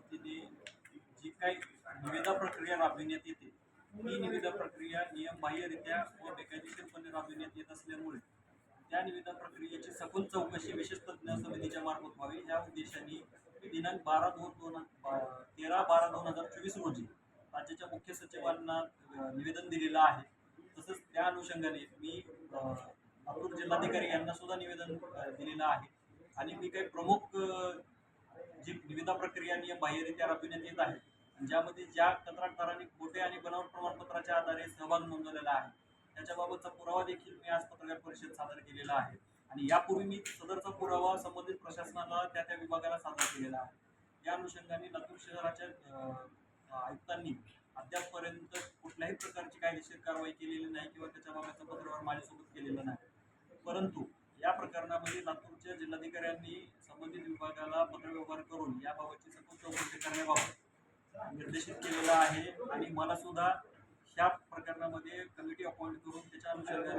पद्धतीने जी काही निविदा प्रक्रिया राबविण्यात येते ही निविदा प्रक्रिया नियमबाह्यरित्या व बेकायदेशीरपणे राबविण्यात येत असल्यामुळे त्या निविदा प्रक्रियेची सखोल चौकशी विशेष तज्ज्ञ समितीच्या मार्फत व्हावी. या उद्देशाने दिनांक बारा दोन दोन तेरा बारा दोन हजार चोवीस रोजी राज्याच्या मुख्य सचिवांना निवेदन दिलेलं आहे. तसंच त्या अनुषंगाने मी लातूर जिल्हाधिकारी यांना सुद्धा निवेदन दिलेलं आहे. आणि मी काही प्रमुख निविदा प्रक्रिया नियम बाह्यरित्या राबविण्यात येत आहे आणि ज्यामध्ये ज्या कंत्राटदारांनी खोटे आणि बनावट प्रमाणपत्राच्या आधारे सहभाग नोंदवलेला आहे त्याच्याबाबतचा पुरावा देखील मी आज पत्रकार परिषद सादर केलेला आहे. आणि यापूर्वी मी सदरचा पुरावा संबंधित प्रशासनाला त्या त्या विभागाला सादर केलेला आहे. या अनुषंगाने लातूर शहराच्या आयुक्तांनी अद्यापपर्यंत कुठल्याही प्रकारची कायदेशीर कारवाई केलेली नाही किंवा त्याच्याबाबतचं पत्रव्यवहार माझ्यासोबत केलेलं नाही. परंतु या लातूरच्या जिल्हाधिकाऱ्यांनी संबंधित विभागाला पत्रव्यवहार करून याबाबतची सखोल चौकशी करण्याबाबत निर्देशित केलेला आहे. आणि मला सुद्धा ह्या प्रकरणामध्ये कमिटी अपॉइंट करून त्याच्या अनुषंगाने